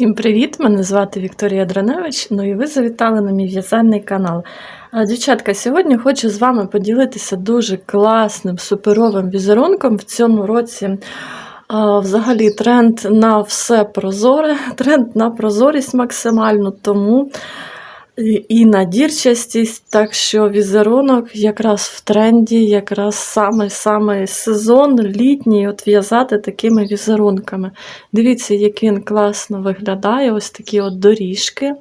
Всім привіт! Мене звати Вікторія Драневич. Ну і ви завітали на мій в'язальний канал. Дівчатка, сьогодні хочу з вами поділитися дуже класним, суперовим візерунком. В цьому році взагалі тренд на все прозоре, тренд на прозорість максимально, тому і- на дірчастість, так що візерунок якраз в тренді, якраз саме-саме сезон літній, от в'язати такими візерунками. Дивіться, як він класно виглядає, ось такі от доріжки.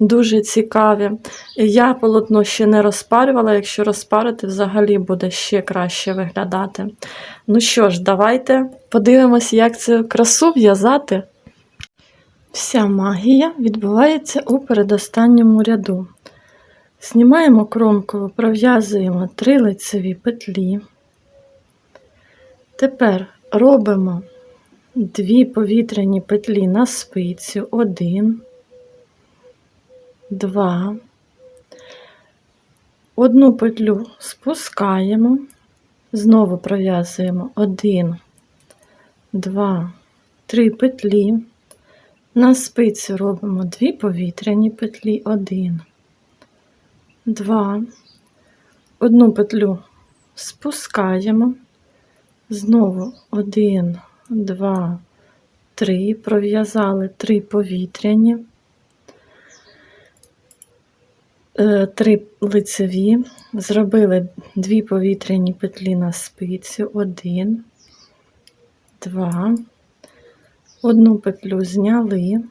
Дуже цікаві. Я полотно ще не розпарювала, якщо розпарити, взагалі буде ще краще виглядати. Ну що ж, давайте подивимось, як цю красу в'язати. Вся магія відбувається у передостанньому ряду. Знімаємо кромкою, пров'язуємо три лицеві петлі. Тепер робимо дві повітряні петлі на спицю. Один, два. Одну петлю спускаємо, знову пров'язуємо один, два, три петлі. На спицю робимо дві повітряні петлі, один, два, одну петлю спускаємо, знову один, два, три, пров'язали три повітряні, е, три лицеві, зробили дві повітряні петлі на спицю, один, два. Одну петлю зняли,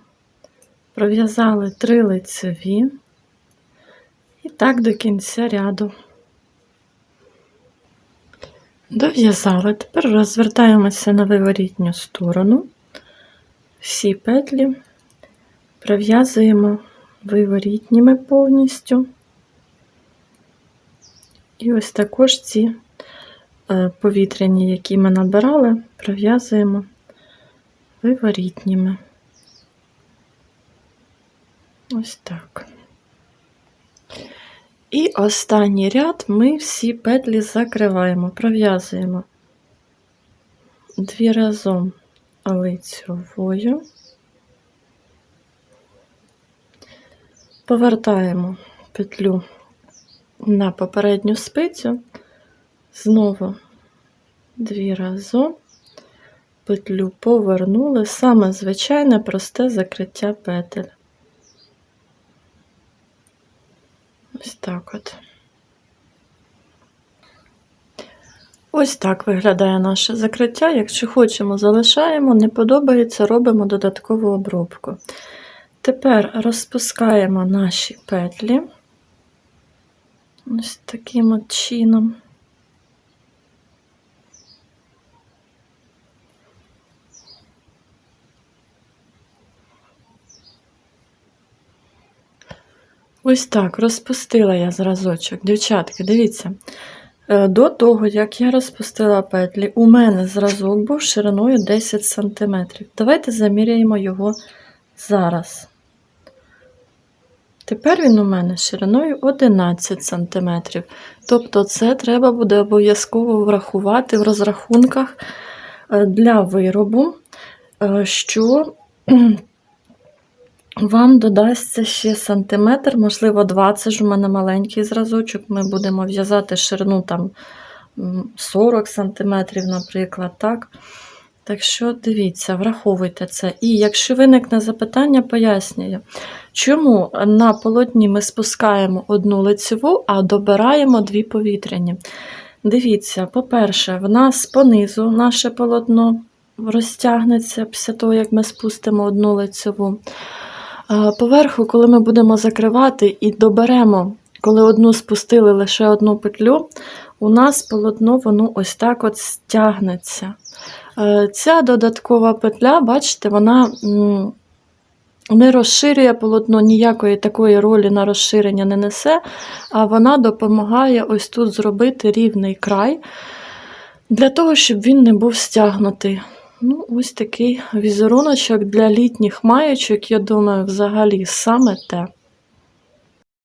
пров'язали три лицеві і так до кінця ряду. Дов'язали, тепер розвертаємося на виворітню сторону. Всі петлі пров'язуємо виворітніми повністю. І ось також ці е, повітряні, які ми набирали, пров'язуємо виворітніми. Ось так. І останній ряд ми всі петлі закриваємо, пров'язуємо дві разом лицьовою, повертаємо петлю на попередню спицю, знову дві разом петлю повернули, саме звичайне просте закриття петель. Ось так от. Ось так виглядає наше закриття. Якщо хочемо, залишаємо, не подобається, робимо додаткову обробку. Тепер розпускаємо наші петлі ось таким от чином. Ось так, розпустила я зразочок. Дівчатки, дивіться, е, до того, як я розпустила петлі, у мене зразок був шириною 10 см. Давайте заміряємо його зараз. Тепер він у мене шириною 11 см. Тобто, це треба буде обов'язково врахувати в розрахунках е, для виробу, е, що вам додасться ще сантиметр, можливо, 20 ж у мене маленький зразочок. Ми будемо в'язати ширину там 40 сантиметрів, наприклад. Так Так що дивіться, враховуйте це. І якщо виникне запитання, пояснюю, чому на полотні ми спускаємо одну лицеву, а добираємо дві повітряні. Дивіться, по-перше, в нас понизу наше полотно розтягнеться після того, як ми спустимо одну лицеву. Поверху, коли ми будемо закривати і доберемо, коли одну спустили лише одну петлю, у нас полотно воно ось так от стягнеться. Е, Ця додаткова петля, бачите, вона не розширює полотно, ніякої такої ролі на розширення не несе, а вона допомагає ось тут зробити рівний край, для того, щоб він не був стягнутий. Ну, ось такий візеруночок для літніх маєчок, я думаю, взагалі саме те.